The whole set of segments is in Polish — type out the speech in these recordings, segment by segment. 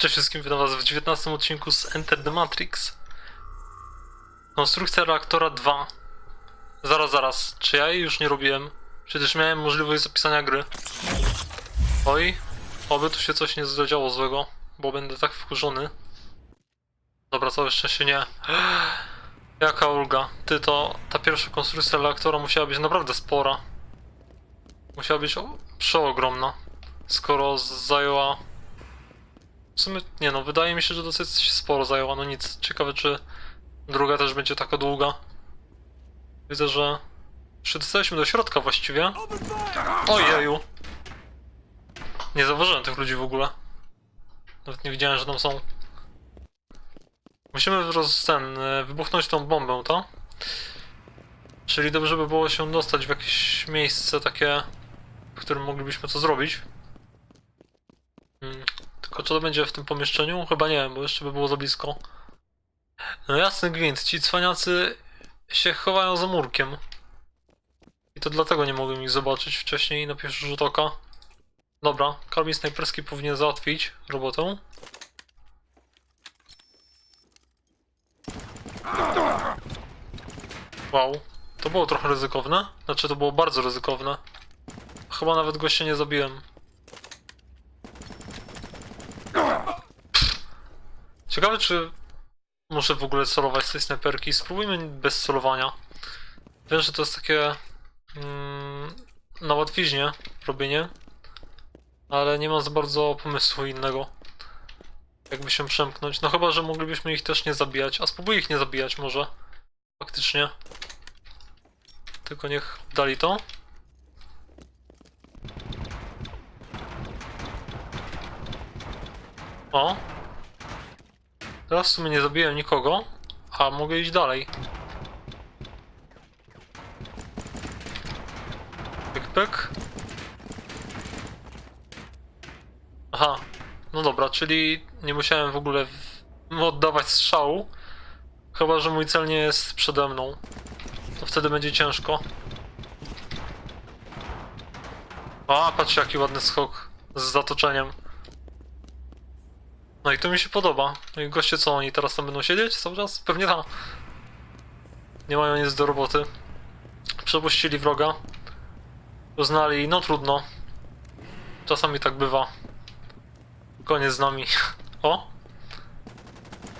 Cześć wszystkim, witam was w 19 odcinku z Enter the Matrix. Konstrukcja reaktora 2. Zaraz, zaraz, czy ja jej już nie robiłem? Przecież miałem możliwość zapisania gry. Oj, oby tu się coś nie zadziało złego, bo będę tak wkurzony. Dobra, całe szczęście nie. Jaka ulga. Ty to, ta pierwsza konstrukcja reaktora musiała być naprawdę spora. Musiała być przeogromna. Skoro zajęła w sumie, nie no, wydaje mi się, że dosyć sporo zajęła, no nic. Ciekawe, czy druga też będzie taka długa. Widzę, że przedostaliśmy do środka właściwie. Ojeju! Nie zauważyłem tych ludzi w ogóle. Nawet nie widziałem, że tam są. Musimy roz, ten, e, wybuchnąć tą bombę, to? Czyli dobrze by było się dostać w jakieś miejsce takie, w którym moglibyśmy to zrobić. Tylko czy to będzie w tym pomieszczeniu? Chyba nie, bo jeszcze by było za blisko. No jasny gwint, ci cwaniacy się chowają za murkiem. I to dlatego nie mogłem ich zobaczyć wcześniej na pierwszy rzut oka. Dobra, karabin snajperski powinien załatwić robotę. Wow, to było trochę ryzykowne. Znaczy to było bardzo ryzykowne. Chyba nawet gościa nie zabiłem. Ciekawe, czy muszę w ogóle celować z tej snajperki. Spróbujmy bez celowania. Wiem, że to jest takie mm, na łatwiźnie robienie, ale nie mam za bardzo pomysłu innego. Jakby się przemknąć. No chyba, że moglibyśmy ich też nie zabijać. A spróbuję ich nie zabijać może. Faktycznie. Tylko niech dali to. O, Teraz w sumie nie zabiłem nikogo, a mogę iść dalej. Pyk, pyk. Aha, no dobra, czyli nie musiałem w ogóle oddawać strzału. Chyba, że mój cel nie jest przede mną. To wtedy będzie ciężko. A, patrzcie jaki ładny skok z zatoczeniem. No i to mi się podoba. No i goście co, oni teraz tam będą siedzieć cały czas? Pewnie tam. Nie mają nic do roboty. Przepuścili wroga. Uznali, no trudno. Czasami tak bywa. Koniec z nami. O!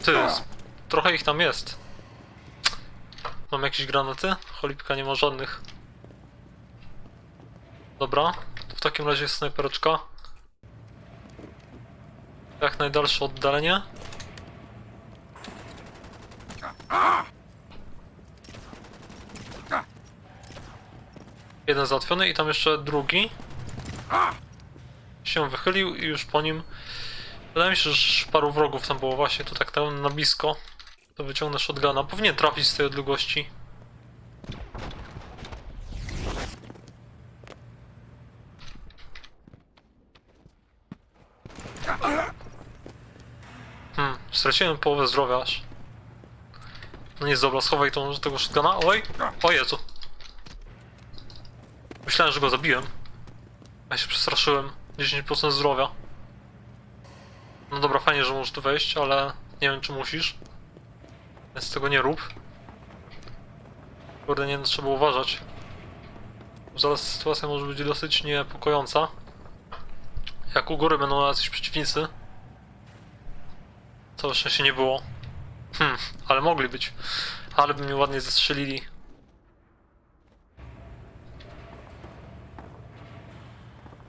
Ty, trochę ich tam jest. Mam jakieś granaty? Cholipka nie ma żadnych. Dobra, to w takim razie jest snajpereczka. Jak najdalsze oddalenie. Jeden załatwiony i tam jeszcze drugi. Się wychylił i już po nim. Wydaje mi się, że paru wrogów tam było właśnie tu tak na, na blisko. To wyciągnę shotguna. Powinien trafić z tej odległości. Hmm, straciłem połowę zdrowia aż. No jest dobra, schowaj tą, tego shotguna. Oj! O Jezu! Myślałem, że go zabiłem. Ja się przestraszyłem. 10% zdrowia. No dobra, fajnie, że możesz tu wejść, ale nie wiem, czy musisz. Więc tego nie rób. Kurde, nie trzeba uważać. Zaraz sytuacja może być dosyć niepokojąca. Jak u góry będą jacyś przeciwnicy. Całe szczęście nie było. Hmm, ale mogli być. Ale by mnie ładnie zestrzelili.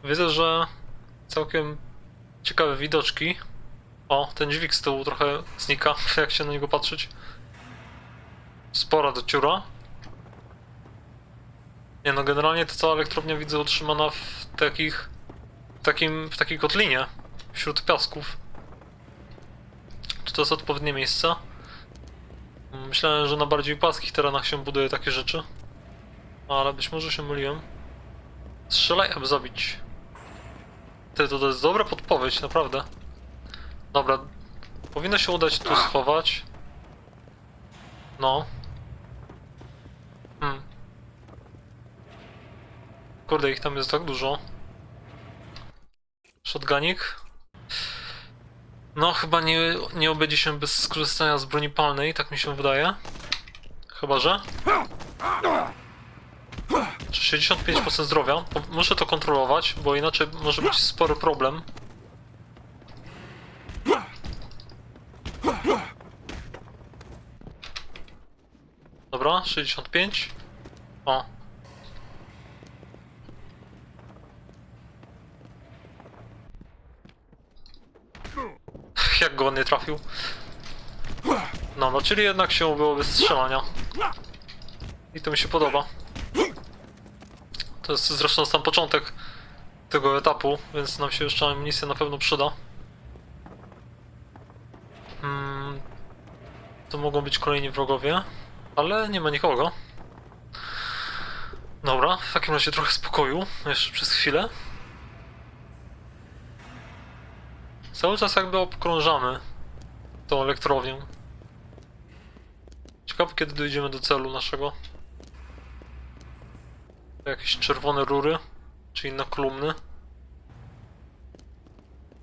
Widzę, że całkiem ciekawe widoczki. O, ten dźwig z tyłu trochę znika, jak się na niego patrzeć. Spora do ciura. Nie no, generalnie to cała elektrownia widzę utrzymana w takich... W takim, w takiej kotlinie. Wśród piasków. Czy to jest odpowiednie miejsce? Myślałem, że na bardziej płaskich terenach się buduje takie rzeczy. Ale być może się myliłem. Strzelaj, aby zabić. Ty, to, jest dobra podpowiedź, naprawdę. Dobra. Powinno się udać tu schować. No. Hmm. Kurde, ich tam jest tak dużo. Shotgunik. No, chyba nie, nie obędzie się bez skorzystania z broni palnej, tak mi się wydaje. Chyba, że? Czy 65% zdrowia? Muszę to kontrolować, bo inaczej może być spory problem. Dobra, 65. O. Jak go on nie trafił? No, no, czyli jednak się było bez strzelania. I to mi się podoba. To jest zresztą sam początek tego etapu, więc nam się jeszcze amunicja na pewno przyda. Hmm, to mogą być kolejni wrogowie, ale nie ma nikogo. Dobra, w takim razie trochę spokoju, jeszcze przez chwilę. Cały czas jakby obkrążamy tą elektrownię. Ciekawe kiedy dojdziemy do celu naszego. Jakieś czerwone rury, czy inne kolumny.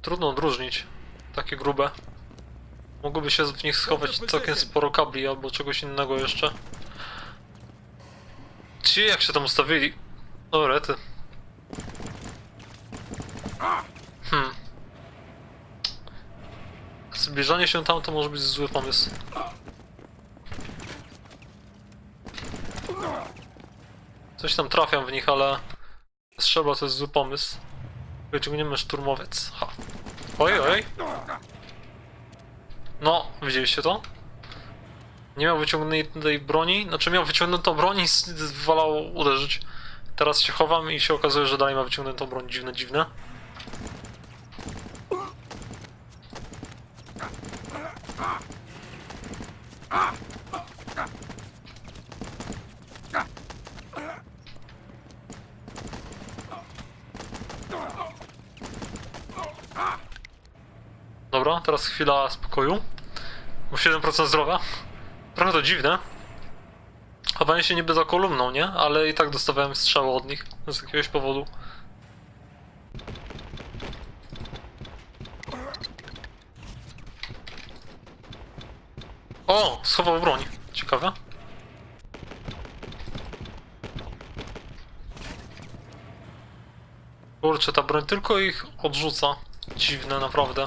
Trudno odróżnić. Takie grube. Mogłoby się w nich schować całkiem sporo kabli albo czegoś innego jeszcze. Ci jak się tam ustawili? O rety. Zbliżanie się tam to może być zły pomysł. Coś tam trafiam w nich, ale strzelba to jest zły pomysł. Wyciągniemy szturmowiec. Ha. Oj, oj. No, widzieliście to? Nie miał wyciągniętej broni, znaczy miał wyciągniętą broń i wolał uderzyć. Teraz się chowam i się okazuje, że dalej ma wyciągniętą broń. Dziwne, dziwne. Dobra, teraz chwila spokoju. Bo 7% zdrowia. Trochę to dziwne. Chowanie się niby za kolumną, nie? Ale i tak dostawałem strzały od nich z jakiegoś powodu. O! Schował broń. Ciekawe. Kurczę, ta broń tylko ich odrzuca. Dziwne, naprawdę.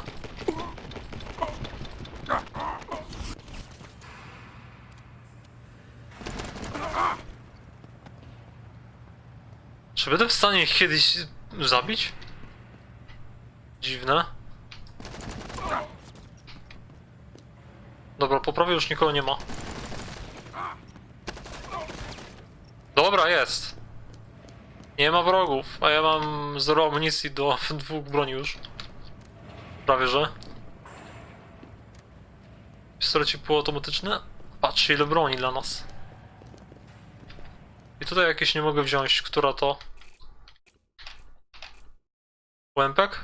Czy będę w stanie ich kiedyś zabić? Dziwne. Dobra, po już nikogo nie ma. Dobra, jest. Nie ma wrogów, a ja mam zero amunicji do dwóch broni już. Prawie że. Pistoleci półautomatyczne? Patrzcie ile broni dla nas. I tutaj jakieś nie mogę wziąć, która to? Łępek?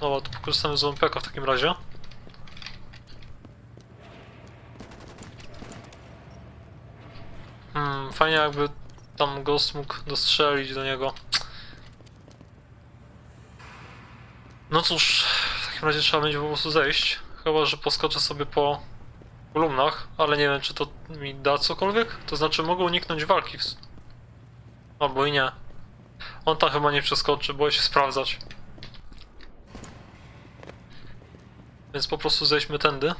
No to pokorzystamy z łępeka w takim razie. Hmm, fajnie jakby tam Ghost mógł dostrzelić do niego. No cóż, takim razie trzeba będzie po prostu zejść. Chyba, że poskoczę sobie po kolumnach, ale nie wiem, czy to mi da cokolwiek. To znaczy, mogę uniknąć walki. W... Albo i nie. On tam chyba nie przeskoczy, boję się sprawdzać. Więc po prostu zejdźmy tędy.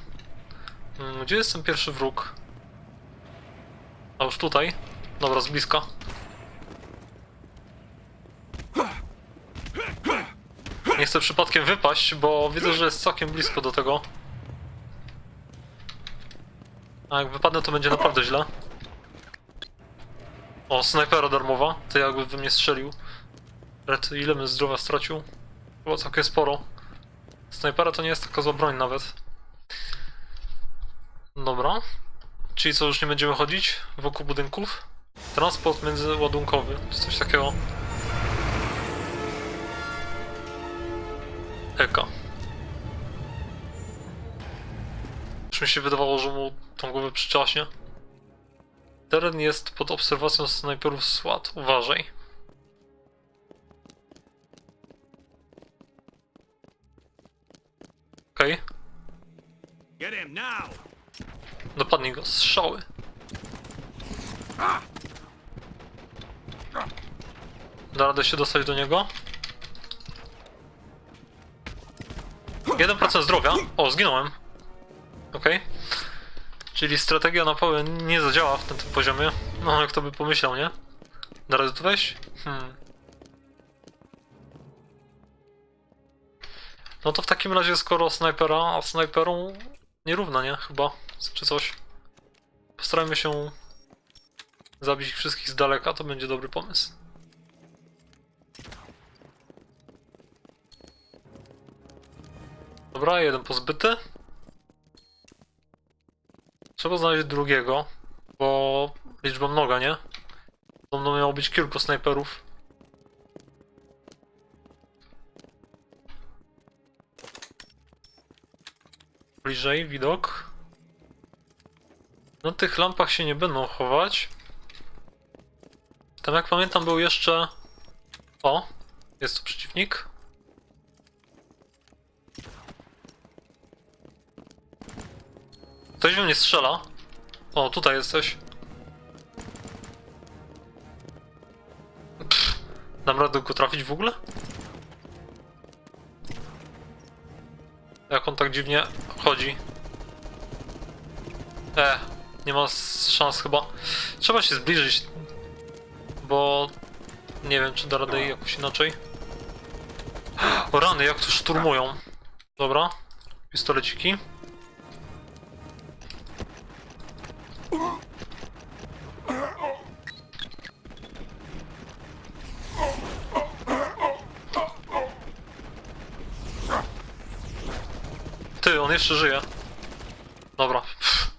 Mm, Gdzie jest ten pierwszy wróg? A już tutaj. Dobra, z bliska. Nie chcę przypadkiem wypaść, bo widzę, że jest całkiem blisko do tego. A jak wypadnę, to będzie naprawdę źle. O, snajpera darmowa. To jakby we mnie strzelił. Red, ile bym zdrowia stracił? Było całkiem sporo. Snajpera to nie jest taka zła broń nawet. Dobra. Czyli co, już nie będziemy chodzić wokół budynków? Transport międzyładunkowy, coś takiego. Eka. Już mi się wydawało, że mu tą głowę przyczaśnie. Teren jest pod obserwacją snajperów SWAT. Uważaj. Okej. Get him now! Dopadnij go, strzały. Da radę się dostać do niego? 1% zdrowia. O, zginąłem. Okej. Czyli strategia na pałę nie zadziała w tym, tym poziomie. No, kto by pomyślał, nie? Da radę tu wejść? Hmm. No to w takim razie, skoro snajpera, a snajperą nierówna, nie? Chyba, czy coś. Postarajmy się zabić ich wszystkich z daleka, to będzie dobry pomysł. Dobra, jeden pozbyty. Trzeba znaleźć drugiego, bo liczba mnoga, nie? Podobno miało być kilku snajperów. Bliżej widok. Na tych lampach się nie będą chować. Tam jak pamiętam był jeszcze... O! Jest tu przeciwnik. Ktoś we mnie strzela. O, tutaj jesteś. Pff, dam radę go trafić w ogóle? Jak on tak dziwnie chodzi. E, nie ma szans chyba. Trzeba się zbliżyć, bo nie wiem, czy da radę jakoś inaczej. O rany, jak tu szturmują. Dobra, pistoleciki. Jeszcze żyje. Dobra. Pff.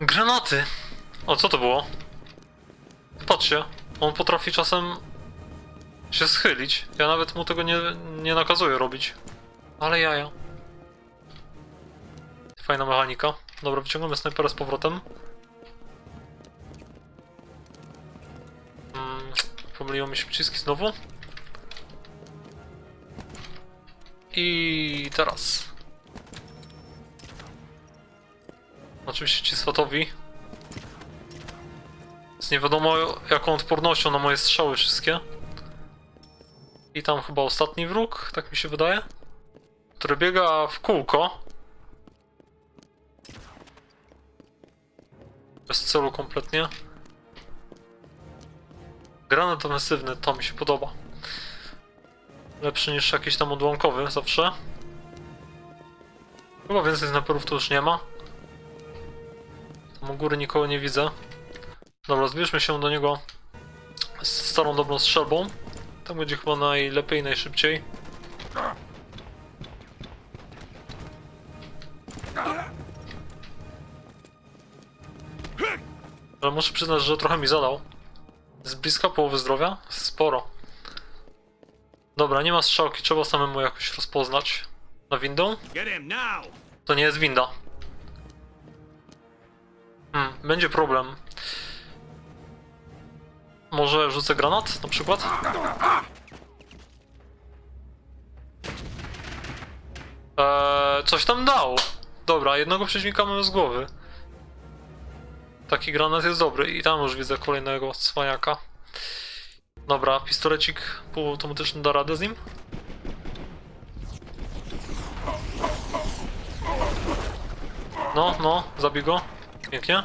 Granaty! O, co to było? Patrzcie, on potrafi czasem się schylić. Ja nawet mu tego nie, nie nakazuję robić. Ale jaja. Fajna mechanika. Dobra, wyciągamy snajpera z powrotem. Mm, pomyliło mi się przyciski znowu. I teraz. Oczywiście ci swatowi. Z nie wiadomo jaką odpornością na moje strzały wszystkie. I tam chyba ostatni wróg, tak mi się wydaje. Który biega w kółko. Bez celu kompletnie. Granat ofensywny, to mi się podoba. Lepszy niż jakiś tam odłamkowy zawsze. Chyba więcej snajperów tu już nie ma. Tam u góry nikogo nie widzę. Dobra, zbierzmy się do niego z starą dobrą strzelbą. Tak będzie chyba najlepiej, najszybciej. Ale muszę przyznać, że trochę mi zadał. Z bliska połowy zdrowia? Sporo. Dobra, nie ma strzałki, trzeba samemu jakoś rozpoznać. Na windą? To nie jest winda. Hmm, będzie problem. Może rzucę granat na przykład? Eee, coś tam dał. Dobra, jednego przeciwnika mamy z głowy. Taki granat jest dobry i tam już widzę kolejnego cwaniaka. Dobra, pistolecik półautomatyczny da radę z nim? No, no, zabij go. Pięknie.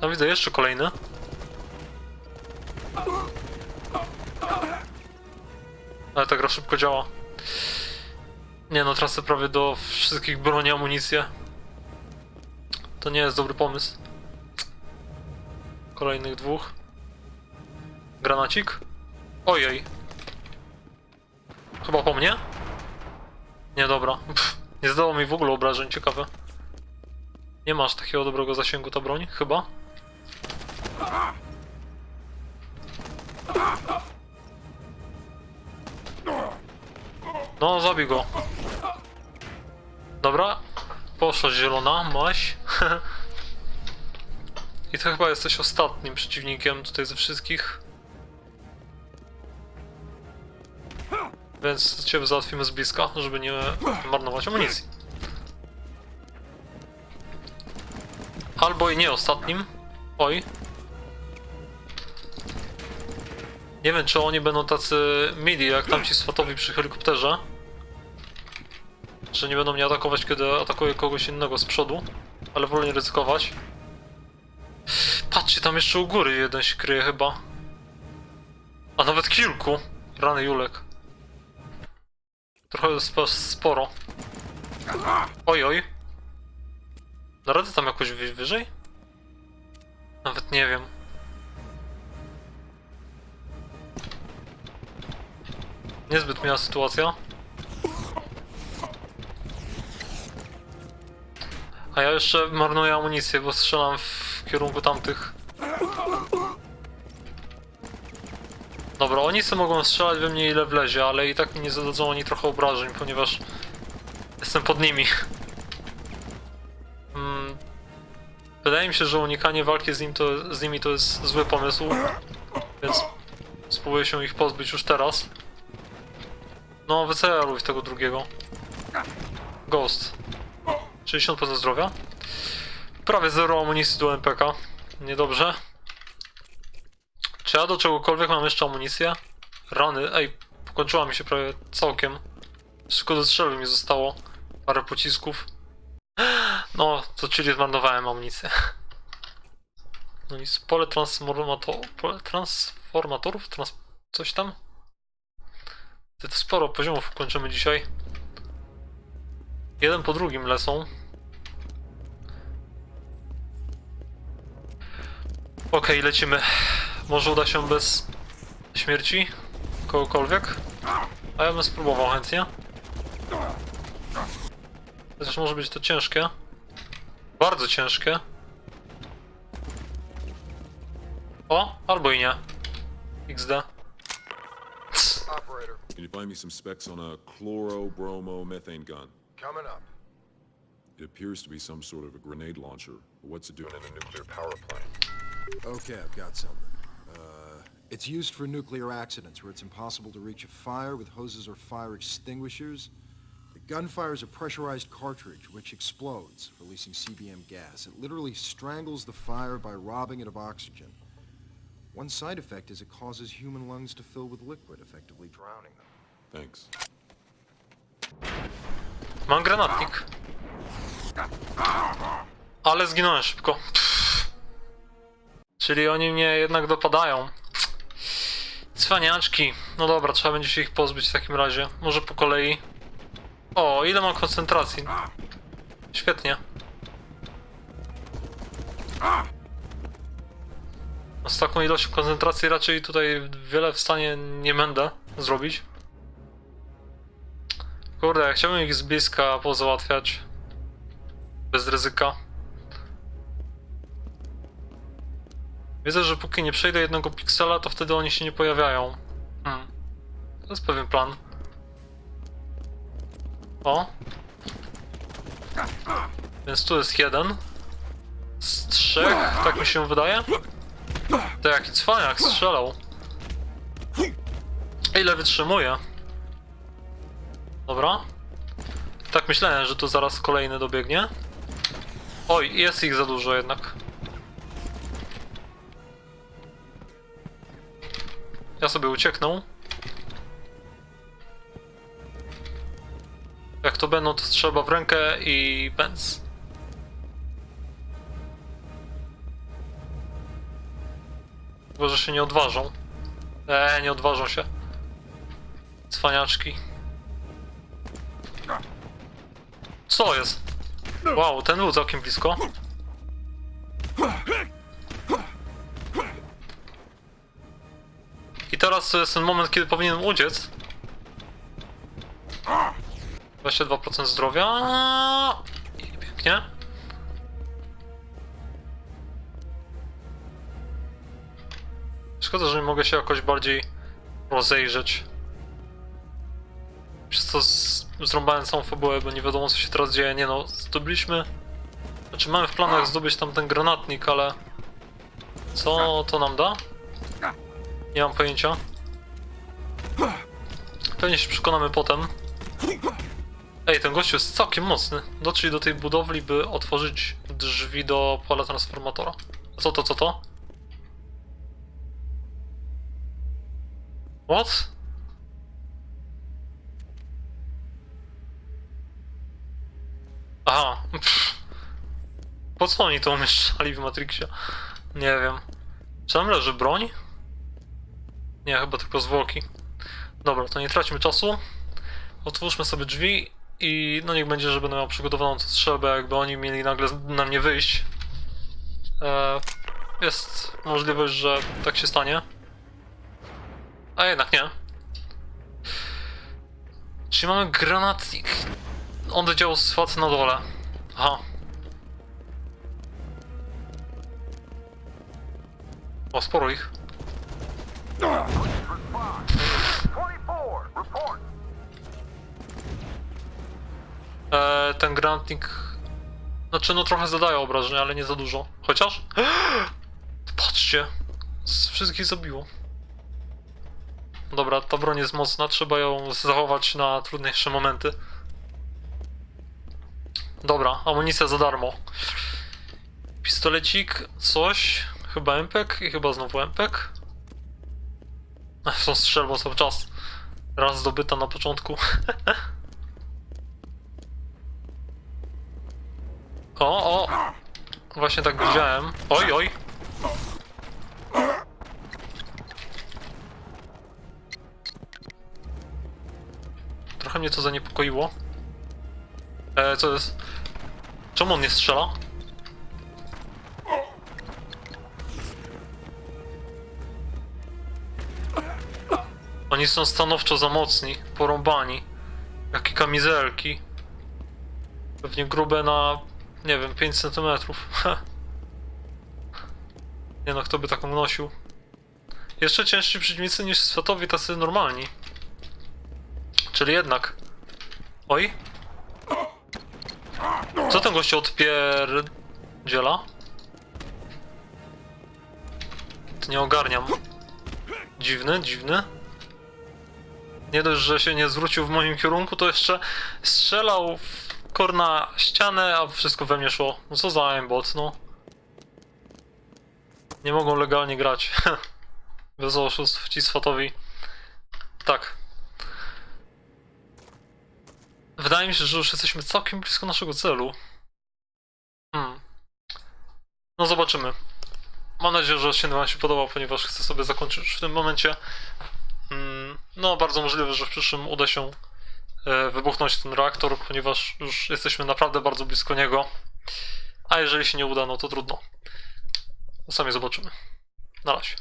Tam widzę jeszcze kolejny. Ale ta gra szybko działa. Nie no, tracę prawie do wszystkich broni amunicję. To nie jest dobry pomysł. Kolejnych dwóch. Granacik? Ojej. Chyba po mnie? Nie, dobra. Pff, nie zdało mi w ogóle obrażeń, ciekawe. Nie masz takiego dobrego zasięgu ta broń? Chyba? No, zabij go. Dobra. Poszła zielona, maś. I to chyba jesteś ostatnim przeciwnikiem tutaj ze wszystkich. Więc ciebie załatwimy z bliska, żeby nie marnować amunicji. Albo i nie ostatnim. Oj. Nie wiem, czy oni będą tacy mili, jak tamci swatowi przy helikopterze. Że nie będą mnie atakować, kiedy atakuję kogoś innego z przodu. Ale wolę nie ryzykować. Patrzcie, tam jeszcze u góry jeden się kryje chyba. A nawet kilku. Rany Julek. Trochę sp- sporo. Oj, oj. Da radę tam jakoś wyżej? Nawet nie wiem. Niezbyt miła sytuacja. A ja jeszcze marnuję amunicję, bo strzelam w kierunku tamtych. Dobra, oni sobie mogą strzelać we mnie ile wlezie, ale i tak mi nie zadadzą oni trochę obrażeń, ponieważ jestem pod nimi. Mm, Wydaje mi się, że unikanie walki z, nim to, z nimi to jest zły pomysł, więc spróbuję się ich pozbyć już teraz. No, wyceluj tego drugiego. Ghost. 60% zdrowia. Prawie zero amunicji do NPK. Niedobrze. Czy ja do czegokolwiek mam jeszcze amunicję? Rany, ej, pokończyła mi się prawie całkiem. Tylko do strzelby mi zostało. Parę pocisków. No, to czyli zmarnowałem amunicję. No nic, pole transformatorów, pole transformatorów, trans... coś tam? To sporo poziomów kończymy dzisiaj. Jeden po drugim lecą. Okej, lecimy. Może uda się bez śmierci kogokolwiek? A ja bym spróbował chętnie. Chociaż może być to ciężkie. Bardzo ciężkie. O, albo i nie. XD. Operator, Can you find me some specs on a chloro-bromo-methane gun? coming up. It appears to be some sort of a grenade launcher. What's it do? In a nuclear power plant. Okay, I've got something. It's used for nuclear accidents where it's impossible to reach a fire with hoses or fire extinguishers. The gun fires a pressurized cartridge which explodes, releasing CBM gas. It literally strangles the fire by robbing it of oxygen. One side effect is it causes human lungs to fill with liquid, effectively drowning them. Thanks. Mam granatnik. Ale zginąłem szybko. Pff. Czyli oni mnie jednak dopadają. Cwaniaczki. No dobra, trzeba będzie się ich pozbyć w takim razie. Może po kolei. O, ile mam koncentracji? Świetnie. No z taką ilością koncentracji raczej tutaj wiele w stanie nie będę zrobić. Kurde, ja chciałbym ich z bliska pozałatwiać. Bez ryzyka. Widzę, że póki nie przejdę jednego piksela, to wtedy oni się nie pojawiają. Hmm. To jest pewien plan. O. Więc tu jest jeden. Z trzech, tak mi się wydaje. To jaki cwaniak strzelał. Ile wytrzymuje? Dobra. Tak myślałem, że tu zaraz kolejny dobiegnie. Oj, jest ich za dużo jednak. Ja sobie ucieknę. Jak to będą, to strzelba w rękę i pędz. Chyba, że się nie odważą. Eee, nie odważą się. Cwaniaczki. Co jest? Wow, ten był całkiem blisko. Teraz jest ten moment, kiedy powinienem uciec. 22% zdrowia. I pięknie. Szkoda, że nie mogę się jakoś bardziej rozejrzeć. Przez to zrąbałem całą fabułę, bo nie wiadomo co się teraz dzieje. Nie no, zdobyliśmy... Znaczy mamy w planach zdobyć tam ten granatnik, ale... Co to nam da? Nie mam pojęcia. Pewnie się przekonamy potem. Ej, ten gościu jest całkiem mocny. Dotrzyj do tej budowli, by otworzyć drzwi do pola transformatora. Co to, co to? What? Aha. Pff. Po co oni to umieszczali w Matrixie? Nie wiem. Czy tam leży broń? Nie, chyba tylko zwłoki. Dobra, to nie traćmy czasu. Otwórzmy sobie drzwi i no niech będzie, że będę miał przygotowaną strzelbę, jakby oni mieli nagle na mnie wyjść. E, jest możliwość, że tak się stanie. A jednak nie. Czyli mamy granatnik. On działał swat na dole. Aha. O, sporo ich. 24, report. E, ten granatnik. Znaczy, no trochę zadaje obrażenia, ale nie za dużo. Chociaż. Patrzcie! Z wszystkich zabiło. Dobra, ta broń jest mocna, trzeba ją zachować na trudniejsze momenty. Dobra, amunicja za darmo. Pistolecik, coś. Chyba empek i chyba znowu empek. Są strzelbą cały czas. Raz zdobyta na początku. O, o! Właśnie tak widziałem. Oj, oj! Trochę mnie to zaniepokoiło. E, co jest? Czemu on nie strzela? Oni są stanowczo za mocni, porąbani. Jakie kamizelki. Pewnie grube na, nie wiem, 5 cm. nie no, kto by taką nosił? Jeszcze ciężsi przeciwnicy niż światowi tacy normalni. Czyli jednak. Oj. Co ten gościu odpierdziela? To nie ogarniam. Dziwny, dziwny. Nie dość, że się nie zwrócił w moim kierunku, to jeszcze strzelał w korna ścianę, a wszystko we mnie szło. No co za aimbot, no. Nie mogą legalnie grać. Bez oszustw ci swatowi. Tak. Wydaje mi się, że już jesteśmy całkiem blisko naszego celu. Hmm. No zobaczymy. Mam nadzieję, że odcinek Wam się podobał, ponieważ chcę sobie zakończyć w tym momencie. No, bardzo możliwe, że w przyszłym uda się e, wybuchnąć ten reaktor, ponieważ już jesteśmy naprawdę bardzo blisko niego. A jeżeli się nie uda, no to trudno. Sami zobaczymy. Na razie.